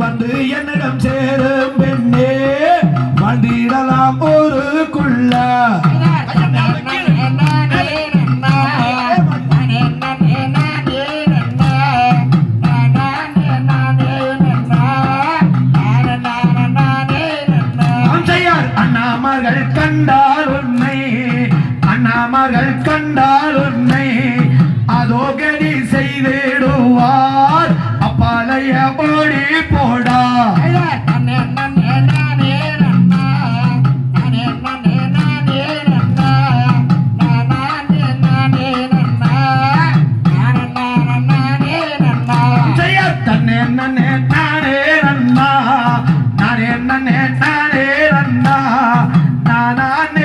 வந்து என்னிடம் சேரும் பெண்ணே வந்திடலாம் ஊருக்குள்ள. அஞ்சையார் அண்ணாமர்கள் கண்டார் உன்னை அண்ணாமர்கள் கண்டார் உன்னை அதோ கடி செய்திடுவார். ஓடி போடா நன்னே நானே நானே நானே நானே நானே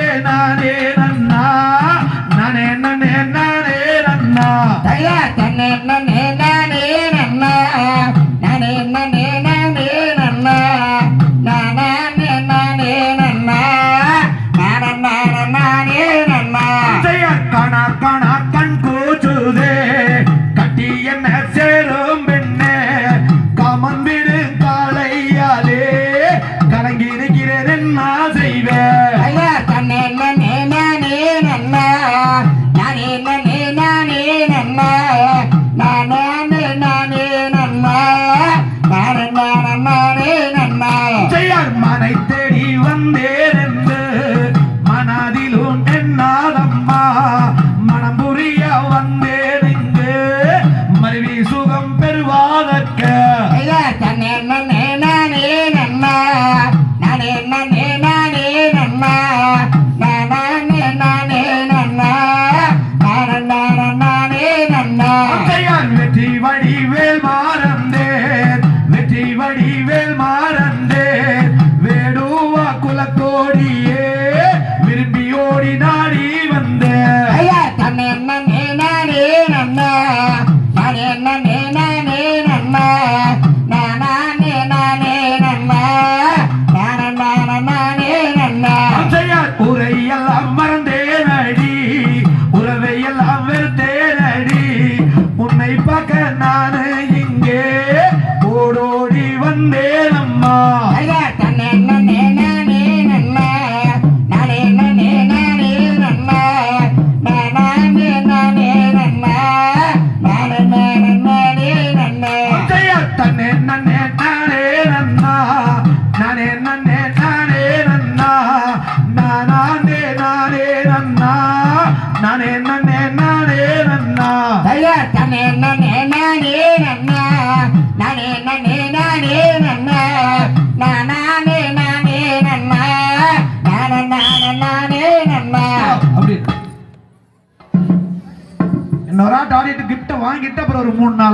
அஞ்சையார் காணா காணா கண் கூச்சுதே கட்டி என்ன சேரும் பெண்ணே. இருக்கிறேன் என்ன செய்வேன் சுகம் பெறுவாதற்க செய்யார் வெற்றி வடிவேல் மாறந்தேன். வெற்றி வடிவேல் மாறந்தேன். வேடுவா குலக்கோடியே. அஞ்சையார் உரையெல்லாம் மறந்தேன் அடி உறவையெல்லாம் வெறுத்தேன் அடி உன்னை பார்க்க நானு இங்கே. ஓடோடி வந்தேன் அம்மா அஞ்சையார் தன்னே நன்னே நானே நன்னா. நானே நன்னே நானே நன்னா. நானே நானே நன்னா. நானே நன்னே நானே நன்னா. அப்படி இன்னொரு ஆட்டு ஆடிட்டு கிஃப்ட் வாங்கிட்டு அப்புறம் ஒரு மூணு நாள்